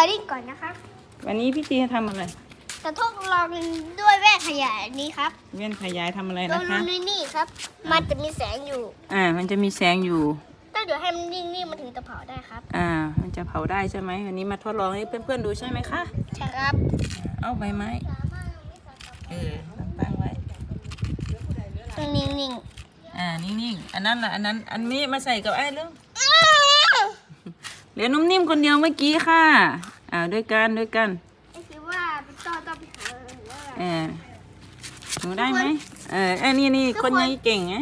อริ่งก่อนนะครับวันนี้พี่จีจะทำอะไรจะทดลองด้วยแว่นขยายอันนี้ครับเวียนขยายทำอะไรตัวนะคะนี้นี่ครับ มันจะมีแสงอยู่อ่า มันจะมีแสงอยู่ ต้องเดี๋ยวให้มันนิ่งๆมันถึงจะเผาได้ครับ อ่า มันจะเผาได้ใช่ไหมวันนี้มาทดลองให้เพื่อนๆดูใช่ไหมคะ ใช่ครับ เอาใบไม้ เออตั้งไว้ ต้องนิ่งอ่า นิ่งๆ อันนั้นล่ะ อันนั้น อันนี้มาใส่กับไอ้เรื่องๆเห ลือนุ่มนิ่มคนเดียวเมื่อกี้ค่ะอ่าด้วยกันด้วยกันไอ้คิดว่าพี่ต้อต้องไปหาอะไรว่าเออหนูได้ไหมเออไอ้นี่นี่คนยังเก่งอะ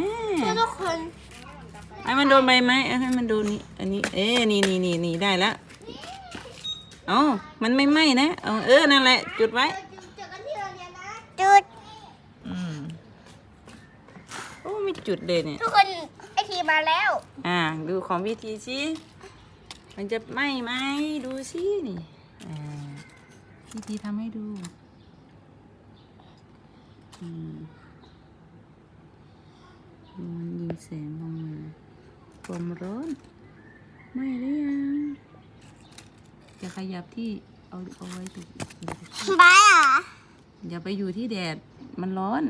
ทุกคนไอ้มันโดนใบไม้เอาให้มันโดนนี่อันนี้เอ้นี่นี่นี่นี่ได้แล้วเอ้ามันไม่ไหม้นะเอาเออนั่นแหละ จุดไว้ เจอกันที่โรงเรียนนะ จุด อืมโอ้ไม่จุดเลยเนี่ย ทุกคนไอทีมาแล้ว อ่า ดูของวิธีสิ มันจะไหม้ไหมดูสินี่อ่าวิธีทำให้ดูอืมดูมันยิงแสงลงมาความร้อนไหม้หรือยังจะขยับที่เอาเอาไว้ตรงบ้าอะอย่าไปอยู่ที่แดดมันร้อน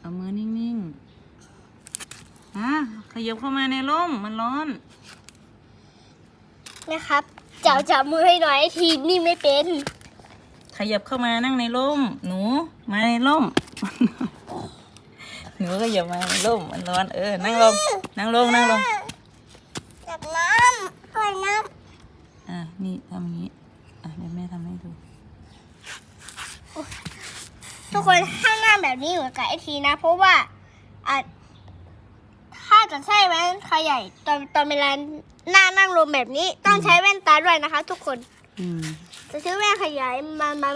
เอามือนิ่งๆอะขยับเข้ามาในร่มมันร้อน นะครับจับจับมือให้หน่อยไอทีนี่ไม่เป็น ขยับเข้ามานั่งในร่ม หนู มาในร่ม หนูก็อย่ามาในร่มมันร้อนเออ นั่งลง นั่งลง นั่งลงจับน้ำก่อนน้อะนี่ทำอย่างนี้ อะเดี๋ยวแม่ทำให้ดูำทุกคนห้ามหน้าแบบนี้เหมือนกับไอทีนะ เพราะว่าอะถ้า จะใช้แว่นขยายตอนตอนเวลาหน้านั่งลมแบบนี้ต้องใช้แว่นตาด้วยนะคะ ทุกคน อืม จะซื้อแว่นขยายมามา